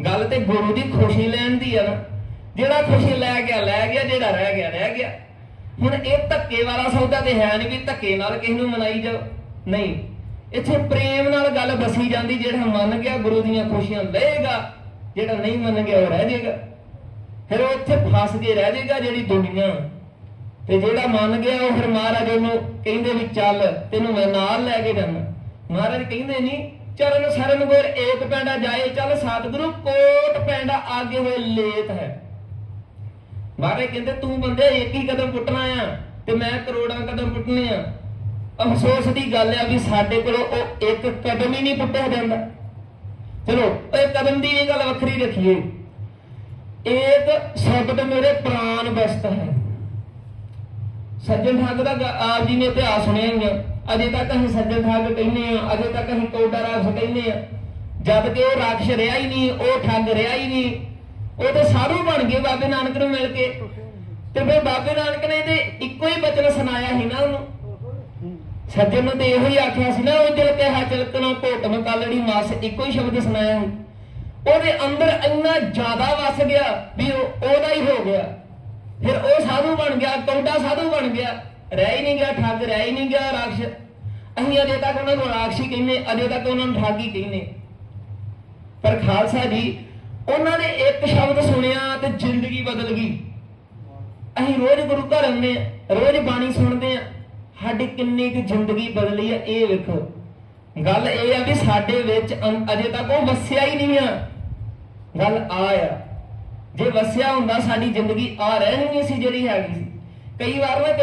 ਗੱਲ ਤੇ ਗੁਰੂ ਦੀ ਖੁਸ਼ੀ ਲੈਣ ਦੀ ਆ ਨਾ। ਜਿਹੜਾ ਖੁਸ਼ੀ ਲੈ ਗਿਆ ਲੈ ਗਿਆ, ਜਿਹੜਾ ਰਹਿ ਗਿਆ ਰਹਿ ਗਿਆ। ਹੁਣ ਇਹ ਧੱਕੇ ਵਾਲਾ ਸੌਦਾ ਤੇ ਹੈ ਨਹੀਂ ਵੀ ਧੱਕੇ ਨਾਲ ਕਿਸ ਨੂੰ ਮਨਾਈ ਜਾਓ। ਨਹੀਂ, ਇੱਥੇ ਪ੍ਰੇਮ ਨਾਲ ਗੱਲ ਬਸੀ ਜਾਂਦੀ, ਜਿਹੜਾ ਮੰਨ ਗਿਆ ਗੁਰੂ ਦੀਆਂ ਖੁਸ਼ੀਆਂ ਲਏਗਾ, ਜਿਹੜਾ ਨਹੀਂ ਮੰਨ ਗਿਆ ਉਹ ਰਹਿ ਜਾਏਗਾ ਫਿਰ ਉਹ ਇੱਥੇ ਫਸ ਕੇ ਰਹਿ ਜਾਏਗਾ ਜਿਹੜੀ ਦੁਨੀਆ। ਤੇ ਜਿਹੜਾ ਮੰਨ ਗਿਆ ਉਹ ਫਿਰ ਮਹਾਰਾਜ ਉਹਨੂੰ ਕਹਿੰਦੇ ਵੀ ਚੱਲ, ਤੈਨੂੰ ਮੈਂ ਨਾਲ ਲੈ ਕੇ ਜਾਣਾ ਮਹਾਰਾਜ ਕਹਿੰਦੇ ਨਹੀਂ ਚਰਨ ਸਰਨ ਗੁਰ ਏਕ ਪੈਂਡਾ ਜਾਏ, ਚੱਲ ਸਤਿਗੁਰੂ ਕੋਟ ਪੈਂਡਾ ਆਗੇ ਹੋਏ ਲੇਤ ਹੈ। ਮਹਾਰਾਜ ਕਹਿੰਦੇ, ਤੂੰ ਬੰਦੇ ਇੱਕ ਹੀ ਕਦਮ ਪੁੱਟਣਾ ਆ ਤੇ ਮੈਂ ਕਰੋੜਾਂ ਕਦਮ ਪੁੱਟਣੇ ਆ। ਅਫਸੋਸ ਦੀ ਗੱਲ ਆ ਵੀ ਸਾਡੇ ਕੋਲ ਉਹ ਇੱਕ ਕਦਮ ਹੀ ਨਹੀਂ ਪੁੱਟਿਆ ਜਾਂਦਾ। ਚਲੋ, ਇਹ ਕਦਮ ਦੀ ਇਹ ਗੱਲ ਵੱਖਰੀ ਰੱਖੀਏ। ਏਕ ਸ਼ਬਦ ਮੇਰੇ ਪ੍ਰਾਨ ਬਸਤ ਹੈ। ਸੱਜਣ ਠੱਗ ਦਾ ਆਪ ਜੀ ਨੇ ਇਤਿਹਾਸ ਸੁਣਿਆ ਹੀ ਆ। ਅਜੇ ਤੱਕ ਅਸੀਂ ਸੱਜਣ ਠੱਗ ਕਹਿੰਦੇ ਆ ਅਜੇ ਤੱਕ ਅਸੀਂ ਕੌਡਾ ਰਾਖਸ਼ ਕਹਿੰਦੇ ਆ ਜਦ ਕਿ ਉਹ ਰਾਖਸ਼ ਰਿਹਾ ਹੀ ਨਹੀਂ, ਉਹ ਠੱਗ ਰਿਹਾ ਹੀ ਨਹੀਂ। ਉਹ ਤੇ ਸਾਧੂ ਬਣ ਗਏ ਬਾਬੇ ਨਾਨਕ ਨੂੰ ਮਿਲ ਕੇ। ਤੇ ਫਿਰ ਬਾਬੇ ਨਾਨਕ ਨੇ ਤੇ ਇੱਕੋ ਹੀ ਬਚਨ ਸੁਣਾਇਆ ਸੀ ਨਾ ਉਹਨੂੰ। ਸੱਜਣ ਨੂੰ ਤੇ ਇਹੋ ਹੀ ਆਖਿਆ ਸੀ ਨਾ, ਉਹ ਦਿਲ ਕਿਹਾ ਚਲਕਣਾ, ਘੋਟਮ ਕਾਲੜੀ ਮਾਸ, ਇੱਕੋ ਹੀ ਸ਼ਬਦ ਸੁਣਾਇਆ ਸੀ। ਉਹਦੇ ਅੰਦਰ ਇੰਨਾ ਜ਼ਿਆਦਾ ਵਸ ਗਿਆ ਵੀ ਉਹ ਉਹਦਾ ਹੀ ਹੋ ਗਿਆ। ਫਿਰ ਉਹ ਸਾਧੂ ਬਣ ਗਿਆ ਕੌਡਾ ਸਾਧੂ ਬਣ ਗਿਆ। ਰਹਿ ਹੀ ਨਹੀਂ ਗਿਆ, ਠੱਗ ਰਹਿ ਹੀ ਨਹੀਂ ਗਿਆ ਰਾਖਸ਼। ਅਸੀਂ ਅਜੇ ਤੱਕ ਉਹਨਾਂ ਨੂੰ ਰਾਖਸ਼ੀ ਕਹਿੰਦੇ, ਅਜੇ ਤੱਕ ਉਹਨਾਂ ਨੂੰ ਠੱਗ ਹੀ ਕਹਿੰਦੇ। ਪਰ ਖਾਲਸਾ ਜੀ, ਉਹਨਾਂ ਨੇ ਇੱਕ ਸ਼ਬਦ ਸੁਣਿਆ ਤੇ ਜ਼ਿੰਦਗੀ ਬਦਲ ਗਈ। ਅਸੀਂ ਰੋਜ਼ ਗੁਰੂ ਘਰ ਆਉਂਦੇ ਆ ਰੋਜ਼ ਬਾਣੀ ਸੁਣਦੇ ਆ ਸਾਡੀ ਕਿੰਨੀ ਕੁ ਜ਼ਿੰਦਗੀ ਬਦਲੀ ਆ ਇਹ ਵੇਖੋ। ਗੱਲ ਇਹ ਆ ਵੀ ਸਾਡੇ ਵਿੱਚ ਅਜੇ ਤੱਕ ਉਹ ਵਸਿਆ ਹੀ ਨਹੀਂ ਆ। ਗੱਲ ਆ ਆ। ਜੇ ਵਸਿਆ ਹੁੰਦਾ, ਸਾਡੀ ਜ਼ਿੰਦਗੀ ਆ ਰਹਿਣੀ ਨਹੀਂ ਸੀ ਜਿਹੜੀ ਹੈਗੀ ਸੀ। ਕਈ ਵਾਰ ਨਾ